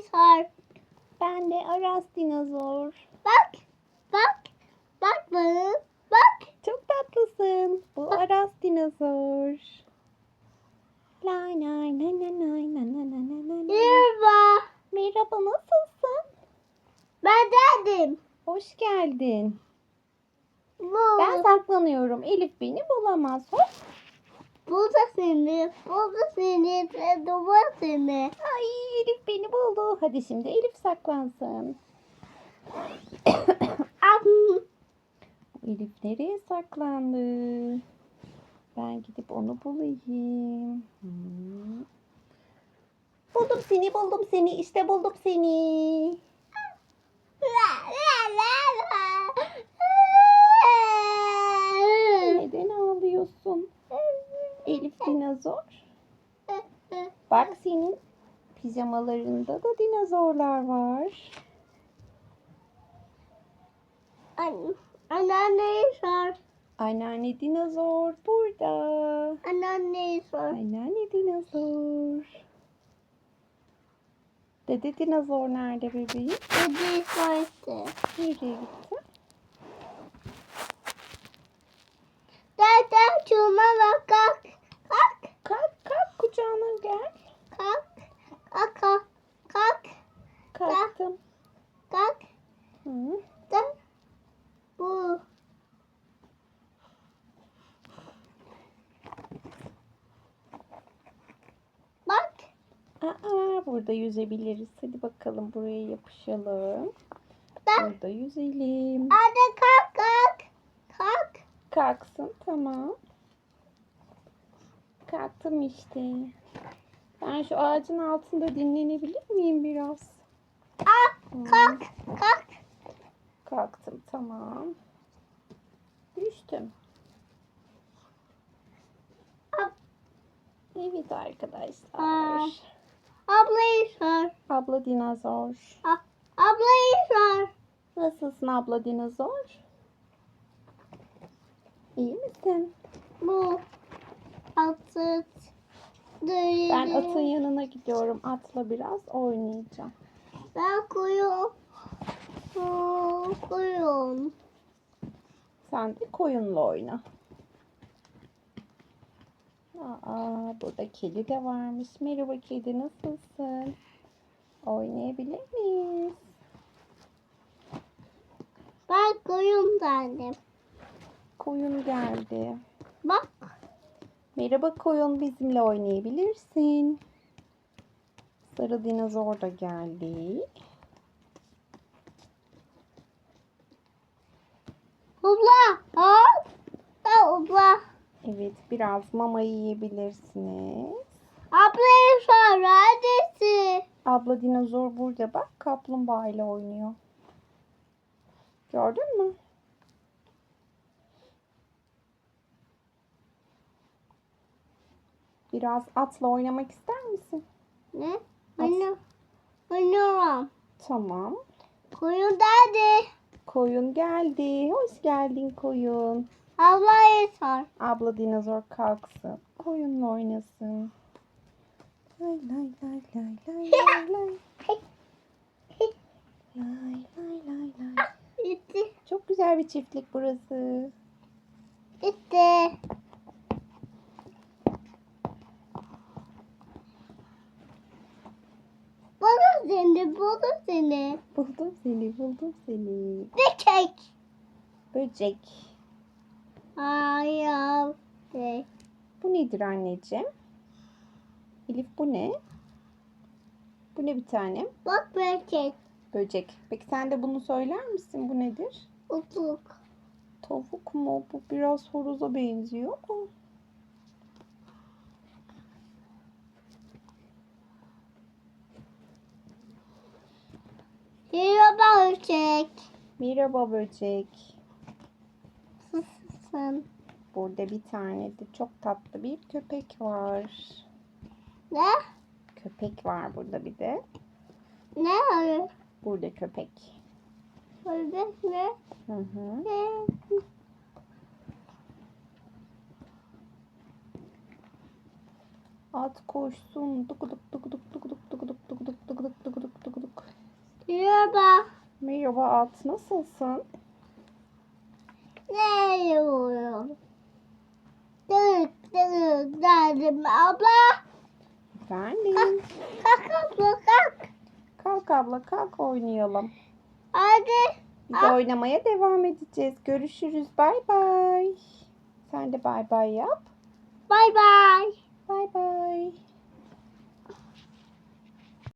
dinozor. Ben de Aras dinozor. Bak. Bak. Bak bana. Bak. Çok tatlısın. Bu Aras dinozor. Lay lay lay lay lay lay lay lay lay lay. Merhaba. Merhaba nasılsın? Ben geldim. Hoş geldin. Bu. Ben saklanıyorum. Elif beni bulamaz. Hop. Bu da seni. Bu da seni. Da seni. Ay Elif beni buldu. Hadi şimdi Elif saklansın. Elif nereye saklandı? Ben gidip onu bulayım. Hmm. Buldum seni, buldum seni. İşte buldum seni. La la la la. Neden ağlıyorsun? Elif dinozor. Bak senin pijamalarında da dinozorlar var. An- Anneanneyi sor. Anneanne dinozor burada. Anneanneyi sor. Anneanne dinozor. Dede dinozor nerede bebeğim? Dedi sordu. Nereye gitti? Dede çuma bak kalk. Kalk. Kalk kalk kucağına gel. Kalk. Kalk. Kalk. Kalk. Kalktım. Kalk. Hı. Da. Bu. Bak. Aa, burada yüzebiliriz. Hadi bakalım buraya yapışalım. Da. Burada yüzelim. Hadi kalk kalk. Kalk. Kalksın tamam. Kalktım işte. Ben şu ağacın altında dinlenebilir miyim biraz? Ah, kalk. Kalk. Kalktım tamam. Düştüm. Ab- Evet arkadaşlar. Aa. Ablayı sor. Abla dinozor. A- ablayı sor. Nasılsın abla dinozor? İyi misin? Bu. Atı. Ben atın yanına gidiyorum. Atla biraz oynayacağım. Ben koyuyorum. Koyuyorum. Sen de koyunla oyna. Aa, burada kedi de varmış. Merhaba kedi nasılsın? Oynayabilir miyiz? Ben koyun derdim. Koyun geldi. Bak. Merhaba koyun bizimle oynayabilirsin. Sarı dinozor da geldi. Abla. Hop. Da abla. Evet biraz mama yiyebilirsiniz. Ablayı sor. Neredesin? Abla dinozor burada bak kaplumbağa ile oynuyor. Gördün mü? Biraz atla oynamak ister misin? Ne? Oyna. Oynuyorum. Tamam. Koyun nerede? Koyun geldi. Hoş geldin koyun. Ablayı sor. Abla dinozor kalksın. Koyunla oynasın. Lay lay lay lay lay lay lay. Lay lay lay lay. Gitti. Çok güzel bir çiftlik burası. Gitti. Buldum seni, buldum seni. Buldum seni, buldum seni. Kek? Böcek. Ayağım. Ne? Bu nedir anneciğim? Elif bu ne? Bu ne bir tane? Bak böcek. Böcek. Peki sen de bunu söyler misin? Bu nedir? Utluk. Tavuk mu? Bu biraz horoza benziyor mu? Merhaba böcek. Merhaba böcek. Nasılsın? Burada bir tane de çok tatlı bir köpek var. Ne? Köpek var burada bir de. Ne arıyor? Burada köpek. Böcek ne? Hı hı. Ne? At koşsun. Dukuduk dukuduk dukuduk dukuduk dukuduk dukuduk dukuduk dukuduk Merhaba. Merhaba At nasılsın? Ne yiyorum? Derdim abla. Efendim. Kalk abla kalk. Kalk abla kalk oynayalım. Hadi. Biz oynamaya devam edeceğiz. Görüşürüz. Bay bay. Sen de bay bay yap. Bay bay. Bay bay.